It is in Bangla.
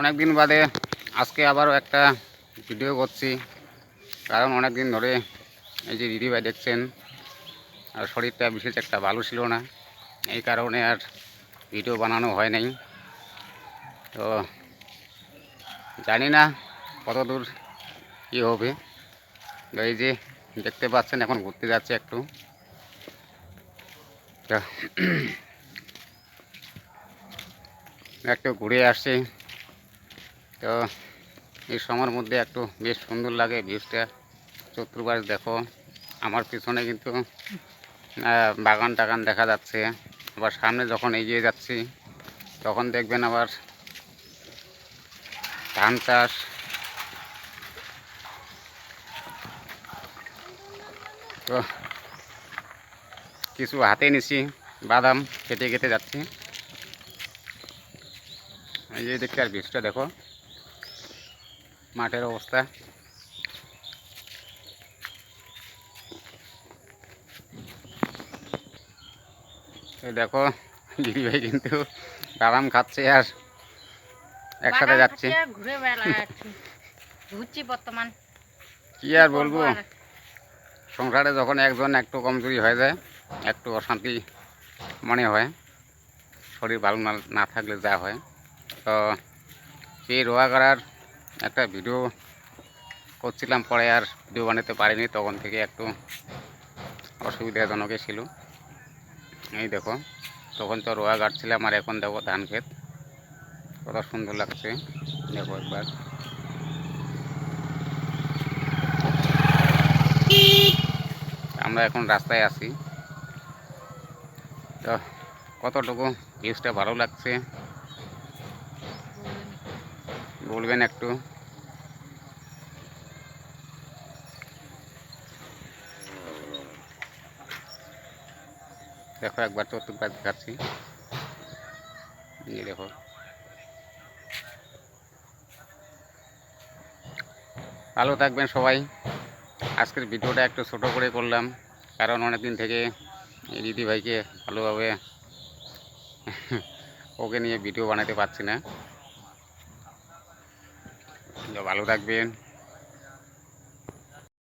অনেক দিন বাদে আজকে আবারও একটা ভিডিও করছি। কারণ অনেক দিন ধরে এই যে দিদিভাই দেখছেন, আর শরীরটা বিশেষ একটা ভালো ছিল না। এই কারণে আর ভিডিও বানানো হয় নাই। তো জানি না কত দূর কী হবে। এই যে দেখতে পাচ্ছেন, এখন ঘুরতে যাচ্ছে একটু। একটু ঘুরে আসছি। তো এই সময়ের মধ্যে একটু বেশ সুন্দর লাগে ভিউজটা। চতুর্পাশ দেখো, আমার পিছনে কিন্তু বাগান টাগান দেখা যাচ্ছে। আবার সামনে যখন এগিয়ে যাচ্ছি, তখন দেখবেন আবার ধান চাষ। তো কিছু হাতে নিছি, বাদাম কেটে কেটে যাচ্ছি। এই যে দেখতে আর বীজটা দেখো। মাঠের অবস্থা। দেখো দিদিভাই কিন্তু বাদাম খাচ্ছে আর একসাথে যাচ্ছে। ঘুরে ঘুরছি বর্তমান। কি আর বলব? সংসারে যখন একজন একটু কমজোরি হয়ে যায় একটু অশান্তি মনে হয়। শরীর ভালো না না থাকলে যা হয়। তো সেই রোয়া করার একটা ভিডিও করছিলাম, পরে আর ভিডিও বানাতে পারিনি, তখন থেকে একটু অসুবিধাজনকই ছিল। এই দেখো, তখন তো রোয়া কাটছিলাম আর এখন দেখো ধান ক্ষেত। কত সুন্দর লাগছে, দেখো একবার। আমরা এখন রাস্তায় আছি। তো কতটুকু ভিউজটা ভালো লাগছে? বলবেন একটু। দেখো একবার চতুর্পাশ দেখাচ্ছি। এই দেখো। ভালো থাকবেন সবাই। আজকের ভিডিওটা একটু ছোট করে করলাম, কারণ অনেক দিন থেকে দিদি ভাইকে ভালোভাবে ওকে নিয়ে ভিডিও বানাতে পারছি না। তো ভালো থাকবেন।